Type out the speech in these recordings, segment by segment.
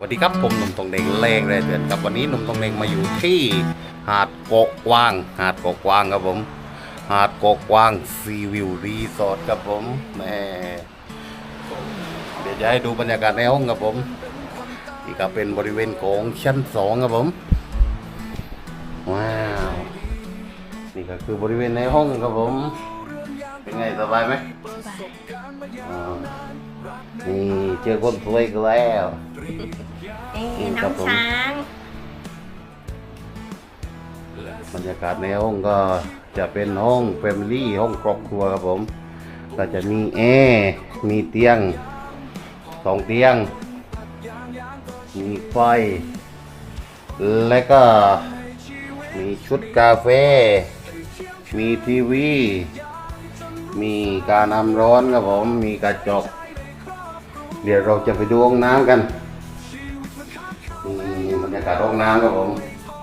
สวัสดีครับผมหนุ่มตองเดงแรงเลยเดือนครับวันนี้หนุ่มตองเดงมาอยู่ที่หาดเกาะกวาง หาดเกาะกวางครับผม หาดเกาะกวางซีวิวรีสอร์ทครับผมแหม่เดี๋ยวจะให้ดูบรรยากาศในห้องครับผมนี่ก็เป็นบริเวณของชั้นสองครับผมว้าวนี่ก็คือบริเวณในห้องครับผม เป็นไงสบายไหมอ่านี่เจอคนสวยอีกแล้ว นี่ครัน้บองผมช้าง บรรยากาศในห้องก็จะเป็นห้องแฟมิลี่ห้องครอบครัวครับผม ก็จะมีแอร์มีเตียงสองเตียง มีไฟ และก็มีชุดกาแฟ มีทีวี มีการน้ำร้อนครับผม มีกระจก เดี๋ยวเราจะไปดูห้องน้ำกัน มีบรการ้องน้ำครับผม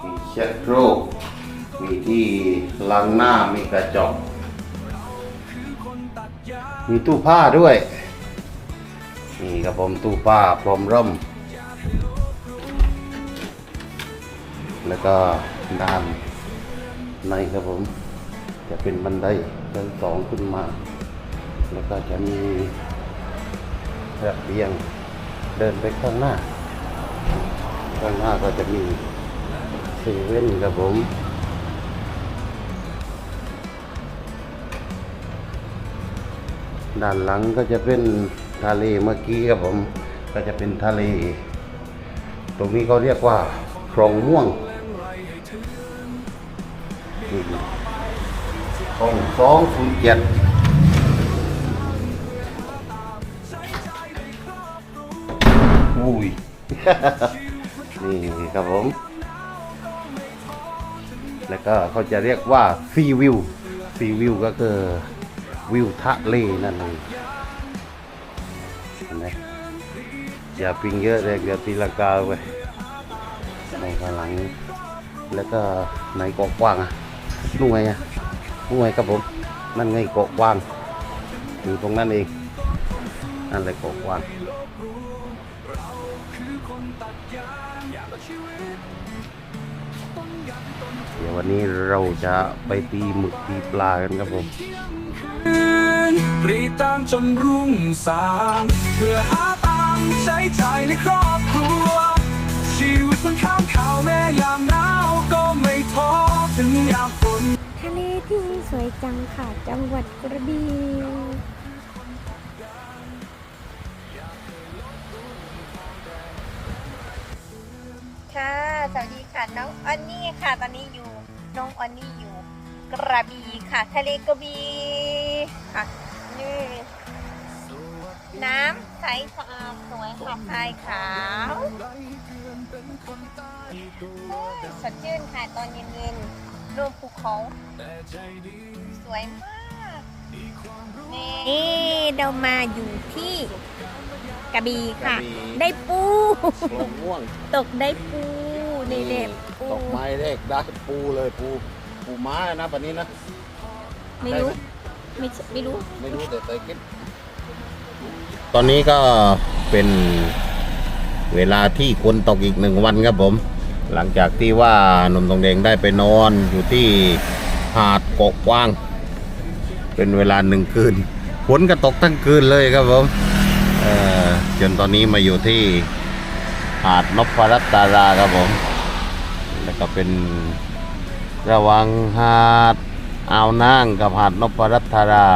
มีเช็ดโรกมีที่ล้างหน้า มีกระจก มีตู้ผ้าด้วย นี่ครับผมตู้ผ้าพร้อมร่ม แล้วก็ด้านในครับผม จะเป็นบันไดชั้นสองขึ้นมา แล้วก็จะมีระเบียงเดินไปข้างหน้า ข้างหน้าก็จะมีเซเว่นครับผมด้านหลังก็จะเป็นทะเลเมื่อกี้ครับผมก็จะเป็นทะเล ตรงนี้เขาเรียกว่าคลองม่วงนี่คลองสองศูนย์เจ็ดอุ้ย นี่ครับผม แล้วก็เขาจะเรียกว่าซีวิวซีวิวก็คือวิวทะเลนั่นเองนไหมอย่าปิงเยอะเลยเดี๋ยวตีลังกาไปในข้างหลัง แล้วก็ในเกาะกว้างอะนู่นไงอะนู่นไงครับผม นั่นไงเกาะกว้างอยู่ตรงนั้นเองนั่นเลยเกาะกว้าง เดี๋ยววันนี้เราจะไปตีหมึกตีปลากันครับผมรีบตามจนรุ่งสางเพื่อหาตังค์ใช้จ่ายในครอบครัว ชีวิตมันข้ามข่าวแม่ยามหนาวก็ไม่ท้อถึงยามฝนทะเลที่นี่สวยจังค่ะ จังหวัดกระบี่ ค่ะ สวัสดีค่ะน้องออนนี่ค่ะ ตอนนี้อยู่น้องออนนี่อยู่ กระบี่ค่ะ ทะเลกระบี่ค่ะนี่น้ำใสสะอาดสวยค่ะทรายขาวสดชื่นค่ะตอนเย็นๆรวมภูเขาสวยมาก นี่เรามาอยู่ที่ กระบี่ค่ะ กระบี่ ได้ปูคลองม่วงตกได้ปูนี่เด็บปูตกไม้แรกได้ปูเลยปูปูม้านะปันนี้นะไม่รู้ไม่ใช่ไม่รู้ไม่รู้แต่เคยคิดตอนนี้ก็เป็นเวลาที่คนตกอีกหนึ่งวันครับผม หลังจากที่ว่าหนุ่มตองแดงได้ไปนอนอยู่ที่หาดเกาะกว้าง เป็นเวลาหนึ่งคืนฝนก็ตกทั้งคืนเลยครับผมเอ่อ จนตอนนี้มาอยู่ที่หาดนพรัตตาราครับผม แล้วก็เป็นระหวังหาดอ่าวนางกับหาดนพรัตตารา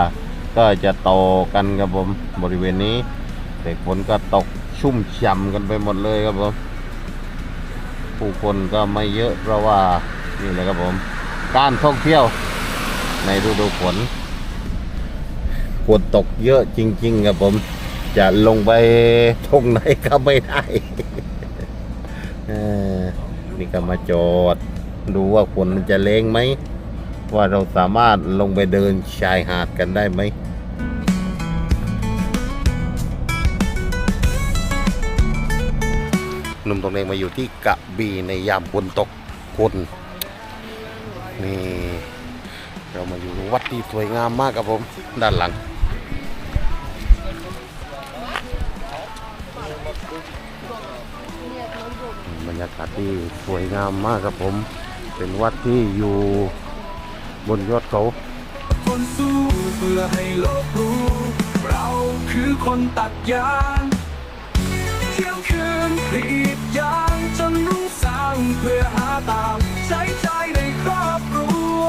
ก็จะโตกันครับผมบริเวณนี้แต่ฝนก็ตกชุ่มฉ่ำกันไปหมดเลยครับผมผู้คนก็ไม่เยอะเพราะว่านี่แหละครับผม การท่องเที่ยวในฤดูฝนฝนตกเยอะจริง ๆ ครับผม จะลงไปทงไหนก็ไม่ได้นี่ก็มาจอด ดูว่าฝนมันจะเล้งไหม ว่าเราสามารถลงไปเดินชายหาดกันได้ไหมหนุ่มตรงเองมาอยู่ที่กระบี่ในยามฝนตกคนนี่ เรามาอยู่วัดที่สวยงามมากครับผม ด้านหลัง บรรยากาศที่สวยงามมากครับผม เป็นวัดที่อยู่บนยอดเขาคนสู้เพื่อให้โลกรู้ เราคือคนตัดยางเที่ยงคืนกรีดยางจนรุ่งสางเพื่อหาตามใจใจในครอบครัว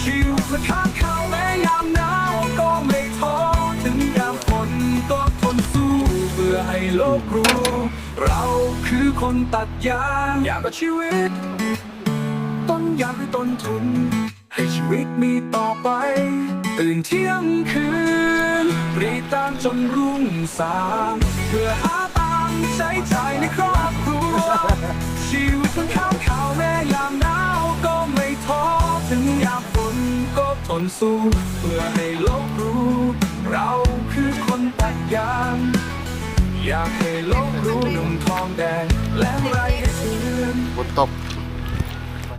ชิวสะข้างเขาแม้ยามหนาวก็ไม่ท้อถึงยามฝนก็ทนสู้เพื่อให้โลกรู้ เราคือคนตัดยางอยากกับชีวิต ต้นยางคือต้นทุน ให้ชีวิตมีต่อไป ตื่นเที่ยงคืนรีตามจนรุ่งสางเพื่อหาตามใช้จ่ายในครอบครัว ชีวิตคนข้าวขาวแม้ยามหนาวก็ไม่ท้อถึงยามฝนก็ทนสู้เพื่อให้โลกรู้ เราคือคนตัดยางอยากให้โลก ทองแดงและไรให้เชื่นฝนตก